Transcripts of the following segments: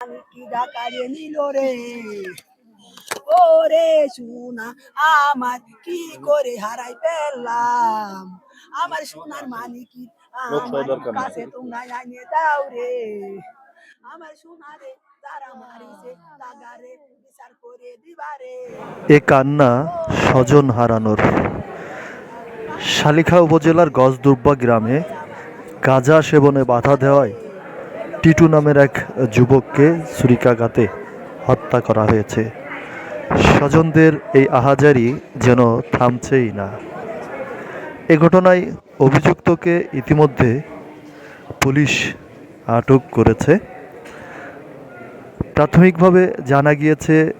আমি কি ডাকারে নিল রে। ওরে সোনা আমার কি করে হারাই পেলাম? আমার সোনার মানিকি আমার কাছে তোমরা আনিয়ে দাও রে। আমার সোনারে তারা মারিছে তাগারে বিচার করে দিবারে এ কান্না স্বজন হারানোর। শালিখা উপজেলার গজদুব্বা গ্রামে গাঁজা সেবনে বাধা দেওয়ায় টিটু নামের এক যুবককে ছুরিকাঘাতে হত্যা করা হয়েছে। স্বজনদের এই আহাজারি যেন থামছেই না। এ ঘটনায় অভিযুক্তকে ইতিমধ্যে পুলিশ আটক করেছে। প্রাথমিকভাবে জানা গিয়েছে,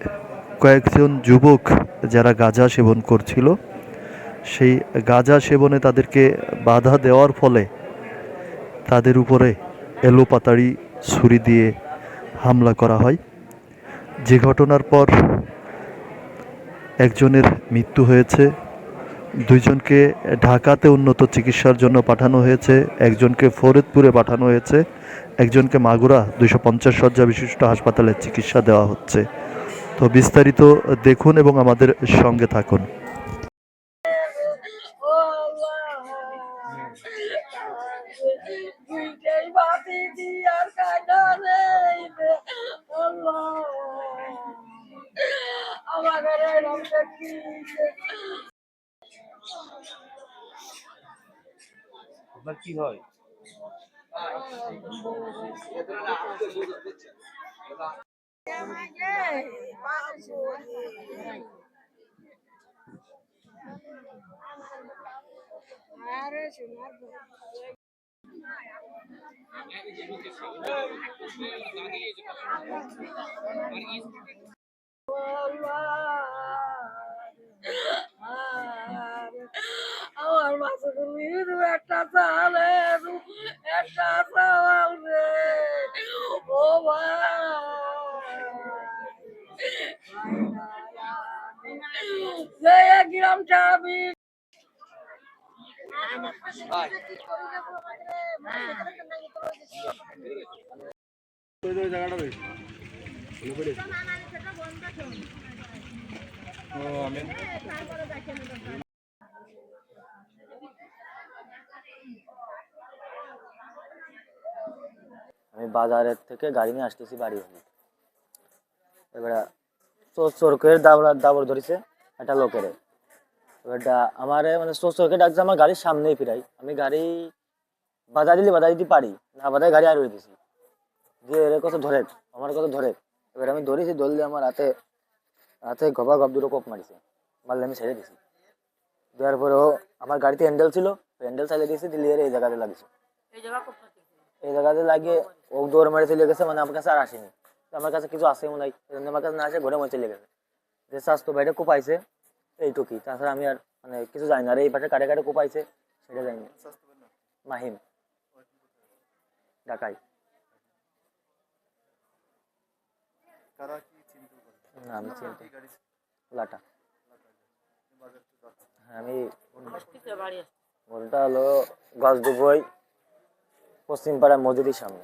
কয়েকজন যুবক যারা গাঁজা সেবন করছিল, সেই গাঁজা সেবনে তাদেরকে বাধা দেওয়ার ফলে তাদের উপরে এলোপাতাড়ি ছুরি দিয়ে হামলা করা হয়। যে ঘটনার পর একজনের মৃত্যু হয়েছে, দুইজনকে ঢাকাতে উন্নত চিকিৎসার জন্য পাঠানো হয়েছে, একজনকে ফরিদপুরে পাঠানো হয়েছে, একজনকে মাগুরা দুইশো পঞ্চাশ শয্যা বিশিষ্ট হাসপাতালে চিকিৎসা দেওয়া হচ্ছে। তো বিস্তারিত দেখুন এবং আমাদের সঙ্গে থাকুন। দুইটাই বাতি আল্লাহ আমার কি আপনার কি হয় আরে সোনার আমার তুমি একটা চালে একটা চাল রে ও ভাই গ্রাম চাবি আমি বাজারের থেকে গাড়ি নিয়ে আসতেছি বাড়ি এবারে চোর চোরকে দাবড়া দাবড় ধরেছে একটা লোকের। এবারটা আমারে মানে চোর ডাকছে আমার গাড়ির সামনেই ফিরাই আমি গাড়ি বাধা দিলে বাধা দিতে পারি না বাধায় গাড়ি আর দিছি দিয়ে এর কত ধরে আমার কত ধরে। এবার আমি ধরেছি ধরলে আমার হাতে হাতে গবা গপ দুটো কোপ মারিছে। মারলে আমি ছেড়ে দিছি। দেওয়ার পরে আমার গাড়িতে হ্যান্ডেল ছিল হ্যান্ডেল চালিয়ে দিয়েছি দিল্লি এই জায়গাতে লাগিয়েছে। এই জায়গাতে লাগিয়ে ও দৌড় মেরে চলে গেছে মানে আমার কাছে আর আসেনি। আমার কাছে কিছু আসেও নাই আমার কাছে না আসে ঘরে মরে চলে গেছে। যে স্বাস্থ্য বাইরে কোপাইছে। এইটুকুই। তাছাড়া আমি আর মানে কিছু জানি না। আর এই পাশে কারে কাটে কোপাইছে সেটা জানি না। মাহিম। ঢাকাই। না আমি চিনতে লাটা। হ্যাঁ আমি ঘরটা হলো গজদুবই পশ্চিম পাড়া মজুরির সামনে।